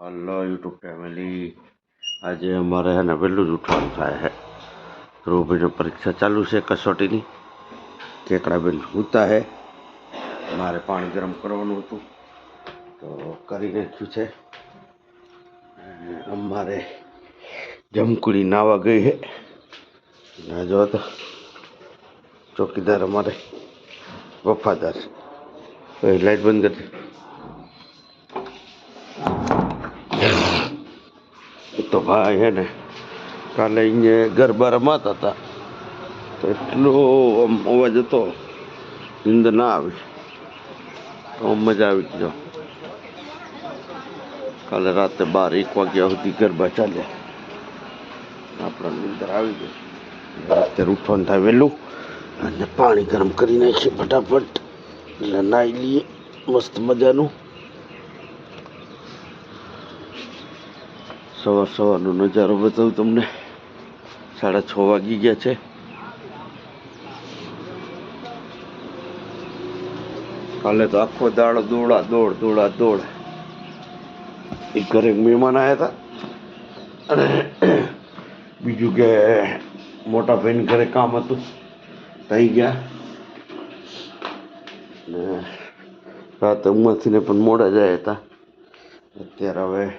Hello, YouTube family. આજે અમારે હે વહેલું જ ઉઠવાનું થાય છે. ધ્રુવભાઈની પરીક્ષા ચાલુ છે કસોટીની. કેકડાબેન સૂતા હે મારે પાણી ગરમ કરવાનું હતું. તો કરી નાખ્યું છે. અમારે જમકુડી નાવા ગઈ છે. ના, જો તો ચોકીદાર અમારે વફાદાર લાઈટ બંધ કરી તો ભાઈ હે ને, કાલે અહીંયા ગરબા રમાતા હતા. તો એટલો આમ અવાજ હતો નિંદ ના આવી. તો મજા આવી ગયો કાલે રાતે બાર, એક વાગ્યા સુધી ગરબા ચાલ્યા. આપણા નીંદર આવી ગઈ. રાતે ઉઠવાનું થાય વહેલું, અને પાણી ગરમ કરી નાખીએ ફટાફટ. એટલે નાહી લઈએ, મસ્ત મજાનું. સવાર સવારનો નજારો બતાવું તમને. સાડા છ વાગી ગયા છે. કાલે તો આખો દાડો દોડા, દોડ દોડા, દોડ. એક ઘરે મહેમાન આવ્યા હતા. અને બીજું કે મોટા ભાઈને ઘરે કામ હતું. થઈ ગયા. ને રાતે ઉમાંથી ને પણ મોડા જાય હતા. અત્યારે હવે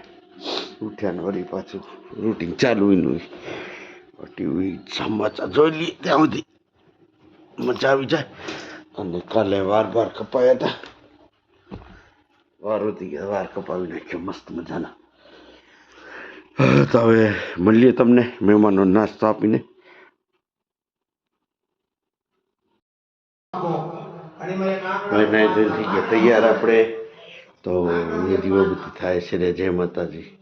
ઉઠ્યા વળી પાછું રૂટીન ચાલુ એનું ટીવી સમાચાર જોઈ લઈએ ત્યાં સુધી. મજા આવી જાય. અને કાલે વાર વાર કપાયા હતા વાર વધી ગયા વાર કપાવી નાખ્યો, મસ્ત મજાના. તો હવે મળીએ તમને મહેમાનો નાસ્તો આપીને. તૈયાર આપણે. તો દીવા બધી થાય છે જય માતાજી.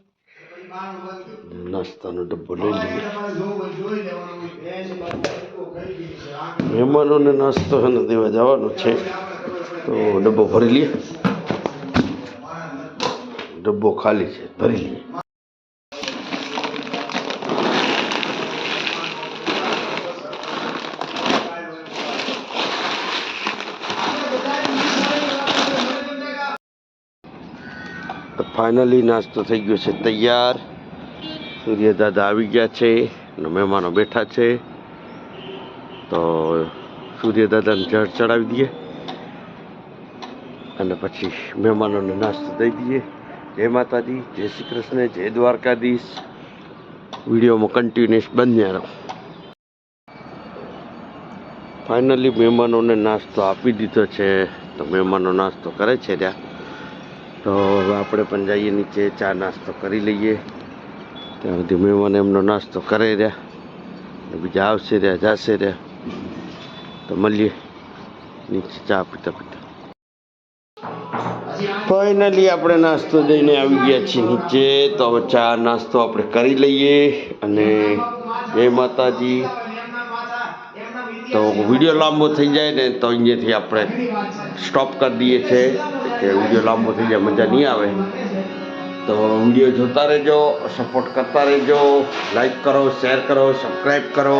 નાસ્તાનો ડબ્બો લઈ લઈએ મહેમાનોને નાસ્તો અને દેવા જવાનો છે. તો ડબ્બો ભરી લઈએ ડબ્બો ખાલી છે ભરી લઈએ તો ફાઇનલી નાસ્તો થઈ ગયો છે, તૈયાર. સૂર્યદાદા આવી ગયા છે અને મહેમાનો બેઠા છે. તો સૂર્યદાદાને જળ ચડાવી દઈએ અને પછી મહેમાનોને નાસ્તો દઈ દઈએ. જય માતાજી, જય શ્રી કૃષ્ણ, જય દ્વારકાધીશ. વિડીયોમાં કન્ટિન્યુઅસ બન્યા રહો. ફાઇનલી મહેમાનોને નાસ્તો આપી દીધો છે. તો મહેમાનો નાસ્તો કરે છે ત્યાં તો હવે આપણે પણ જઈએ નીચે, ચા નાસ્તો કરી લઈએ. ત્યાં સુધી મહેમાન એમનો નાસ્તો કરે રહ્યા. બીજા આવશે રહ્યા, જશે રહ્યા. તો મળીએ. નીચે ચા પીતા પીતા. ફાઇનલી આપણે નાસ્તો જઈને આવી ગયા છીએ નીચે. તો હવે ચા નાસ્તો આપણે કરી લઈએ. અને જય માતાજી. તો વીડિયો લાંબો થઈ જાય ને, તો અહીંયાથી આપણે સ્ટોપ કરી દઈએ છીએ કે વીડિયો લાંબો થઈ જાય, મજા નહીં આવે. તો વીડિયો જોતા રહેજો સપોર્ટ કરતા રહેજો લાઈક કરો શેર કરો સબસ્ક્રાઈબ કરો.